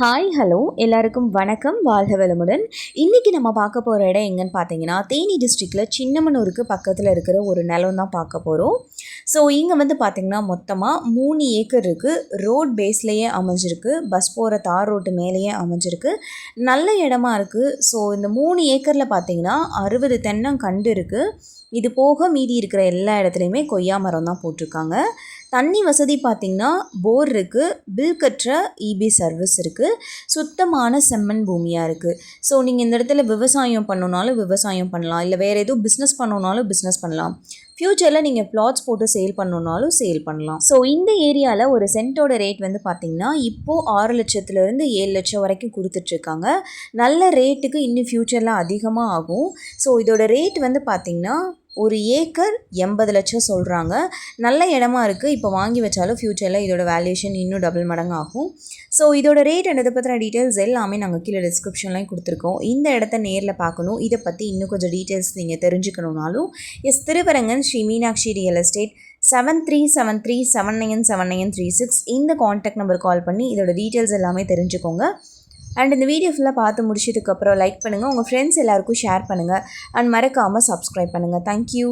Hi hello எல்லாருக்கும் வணக்கம். வாழ்க வளமுடன். இன்றைக்கி நம்ம பார்க்க போகிற இடம் எங்கன்னு பார்த்தீங்கன்னா தேனி டிஸ்ட்ரிக்டில் சின்னமனூருக்கு பக்கத்தில் இருக்கிற ஒரு நிலம் தான் பார்க்க போகிறோம் ஸோ இங்கே வந்து பார்த்திங்கன்னா மொத்தமாக மூணு ஏக்கர் இருக்குது ரோட் பேஸ்லேயே அமைஞ்சிருக்கு. பஸ் போகிற தார் ரோட்டு மேலேயே அமைஞ்சிருக்கு. நல்ல இடமா இருக்குது ஸோ இந்த மூணு ஏக்கரில் பார்த்தீங்கன்னா அறுபது தென்னம் கண்டு இருக்குது இது போக மீதி இருக்கிற எல்லா இடத்துலையுமே கொய்யா மரம் தான் போட்டிருக்காங்க. தண்ணி வசதி பார்த்திங்கன்னா போர் இருக்குது பில் கட்டுற இபி சர்வீஸ் இருக்குது சுத்தமான செம்மண் பூமியாக இருக்குது ஸோ நீங்கள் இந்த இடத்துல விவசாயம் பண்ணணுனாலும் விவசாயம் பண்ணலாம் இல்லை வேறு எதுவும் பிஸ்னஸ் பண்ணணுனாலும் பிஸ்னஸ் பண்ணலாம். ஃப்யூச்சரில் நீங்கள் ப்ளாட்ஸ் போட்டு சேல் பண்ணணுனாலும் சேல் பண்ணலாம். ஸோ இந்த ஏரியாவில் ஒரு சென்ட்டோட ரேட் வந்து பார்த்திங்கன்னா இப்போது ஆறு லட்சத்துலேருந்து ஏழு லட்சம் வரைக்கும் கொடுத்துட்ருக்காங்க நல்ல ரேட்டுக்கு இன்னும் ஃப்யூச்சரில் அதிகமாக ஆகும். ஸோ இதோட ரேட் வந்து பார்த்திங்கன்னா ஒரு ஏக்கர் எண்பது லட்சம் சொல்கிறாங்க நல்ல இடமா இருக்குது இப்போ வாங்கி வச்சாலும் ஃப்யூச்சரில் இதோட வேல்யூஷன் இன்னும் டபுள் மடங்கு ஆகும் ஸோ இதோட ரேட் அண்ட் இதை பற்றின டீட்டெயில்ஸ் எல்லாமே நாங்கள் கீழே டிஸ்கிரிப்ஷன்லையும் கொடுத்துருக்கோம். இந்த இடத்த நேரில் பார்க்கணும். இதை பற்றி இன்னும் கொஞ்சம் டீட்டெயில்ஸ் நீங்கள் தெரிஞ்சுக்கணுனாலும் S Thiruvarangan Sri Meenakshi real estate seven three seven three seven nine seven nine three six இந்த காண்டாக்ட் நம்பர் கால் பண்ணி இதோட டீட்டெயில்ஸ் எல்லாமே தெரிஞ்சுக்கோங்க. அண்ட் இந்த வீடியோ ஃபுல்லாக பார்த்து முடிச்சதுக்கப்புறம் லைக் பண்ணுங்கள் உங்கள் ஃப்ரெண்ட்ஸ் எல்லாருக்கும் ஷேர் பண்ணுங்கள் அண்ட் மறக்காமல் சப்ஸ்கிரைப் பண்ணுங்கள் தேங்க்யூ